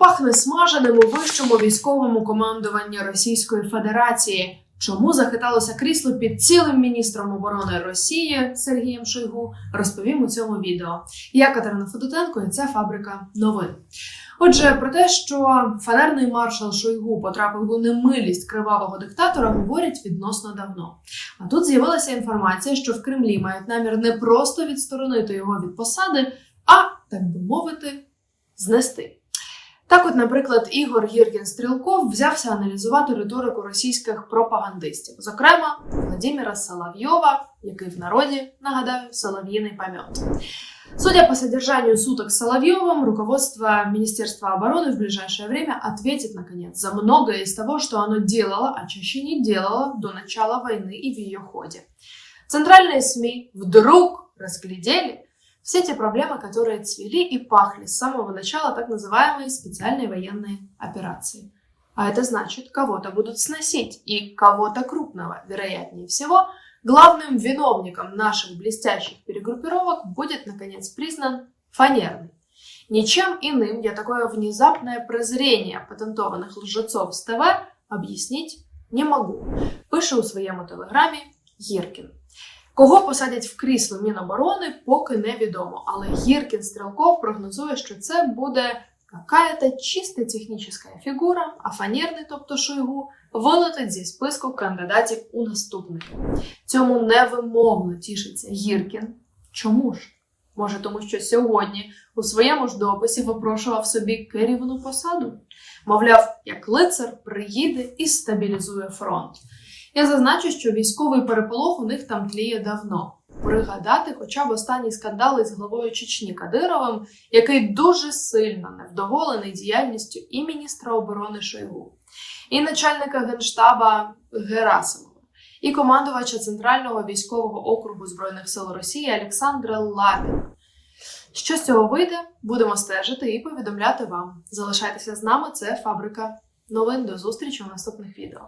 Пахне смаженим у вищому військовому командуванні Російської Федерації. Чому захиталося крісло під цілим міністром оборони Росії Сергієм Шойгу, розповім у цьому відео. Я Катерина Федотенко, і це фабрика новин. Отже, про те, що фанерний маршал Шойгу потрапив у немилість кривавого диктатора, говорять відносно давно. А тут з'явилася інформація, що в Кремлі мають намір не просто відсторонити його від посади, а так би мовити, знести. Так, от, наприклад, Ігор Гіркін Стрілков взявся аналізувати риторику російських пропагандистів, зокрема Владимира Соловйова, який в народі нагадаю Солов'їний помет. Судя по содержанию суток с Соловьевым, руководство Министерства обороны в ближайшее время ответит, наконец, за многое из того, что оно делало, а чаще не делало до начала войны и в ее ходе. Центральные СМИ вдруг разглядели все те проблемы, которые цвели и пахли с самого начала так называемой специальной военной операции. А это значит, кого-то будут сносить, и кого-то крупного, вероятнее всего, главным виновником наших блестящих перегруппировок будет, наконец, признан фанерный. Ничем иным я такое внезапное прозрение патентованных лжецов с ТВ объяснить не могу. Пише у своєму телеграмі Гіркін. Кого посадять в крісло Міноборони, поки невідомо. Але Гіркін Стрілков прогнозує, що це буде какая-то чисто технічна фігура, а фанерний, тобто Шойгу, вилетить зі списку кандидатів у наступники. Цьому невимовно тішиться Гіркін. Чому ж? Може, тому що сьогодні у своєму ж дописі випрошував собі керівну посаду. Мовляв, як лицар приїде і стабілізує фронт. Я зазначу, що військовий переполох у них там тліє давно. Пригадати хоча б останні скандали з главою Чечні Кадировим, який дуже сильно невдоволений діяльністю і міністра оборони Шойгу, і начальника генштаба Герасимова, і командувача Центрального військового округу Збройних сил Росії Олександра Лапіна. Що з цього вийде, будемо стежити і повідомляти вам. Залишайтеся з нами, це фабрика новин. До зустрічі у наступних відео.